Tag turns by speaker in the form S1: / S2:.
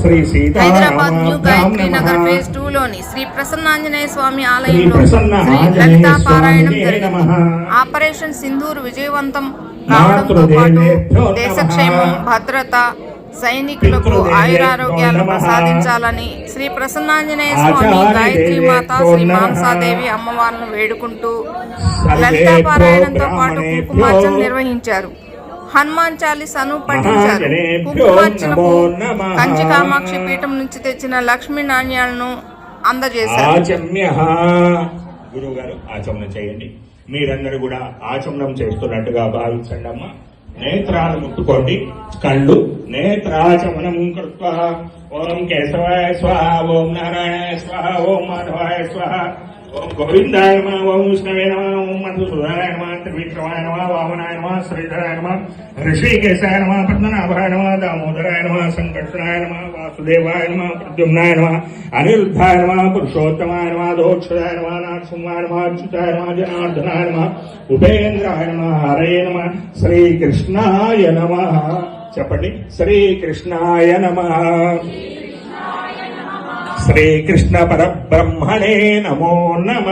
S1: Shri
S2: Hyderabad new Gayatri Nagar phase two లోని శ్రీ ప్రసన్నాంజనేయ స్వామి ఆలయంలో శ్రీ లలితా పారాయణం జరిగింది. ఆపరేషన్ సింధూర్ విజయవంతం కావడంతో పాటు దేశక్షేమం. భద్రత సైనికులకు
S1: పితృదేవేభ్యో
S2: ఆయురారోగ్యాలు
S1: నమః.
S2: ప్రసాదించాలని శ్రీ ప్రసన్నాంజనేయ స్వామి గాయత్రి మాత శ్రీ. మాంసాదేవి అమ్మవారిని వేడుకుంటూ
S1: సర్వేభ్యో
S2: లలితా పారాయణంతో పాటు కుంకుమార్చన నిర్వహించారు హనుమాన్ చాలీసాను పఠించారు. కుంకుమార్చనకు. కంచి కామాక్షి పీఠం నుంచి తెచ్చిన లక్ష్మీ నాణ్యాలను అందజేశారు.
S1: ఆచమ్య గురువు గారు ఆచమనం చేయండి. మీరందరూ కూడా ఆచమనం చేస్తున్నట్టుగా భావించండి అమ్మా. నేత్రాలు ముట్టుకోండి. కళ్ళు నేత్రాచమనం కృత్వా. ఓం కేశవాయ స్వాహ ఓం నారాయణాయ స్వాహ ఓం మాధవాయ స్వాహ. ఓం గోవిందాయ నమ ఓం విష్ణవే నమ ఓం మధుసూదనాయ నమ త్రివిక్రమాయ నమ వామనాయ నమ శ్రీధరాయ నమ ఋషికేశాయ నమ పద్మనాభాయ నమ దామోదరాయ నమ సంకర్షణాయ నమ వాసుదేవాయ నమ ప్రద్యుమ్నాయ నమ అనిరుద్ధాయ నమ పురుషోత్తమాయ నమ దోక్షదాయ నమ నారసింహాయ నమ అచ్యుతాయ నమ జనార్దనాయ నమ ఉపేంద్రాయ నమ హరయ నమ శ్రీకృష్ణాయ నమ. చెప్పండి? శ్రీకృష్ణాయ నమ. శ్రీకృష్ణ పరబ్రహ్మణే నమో నమ.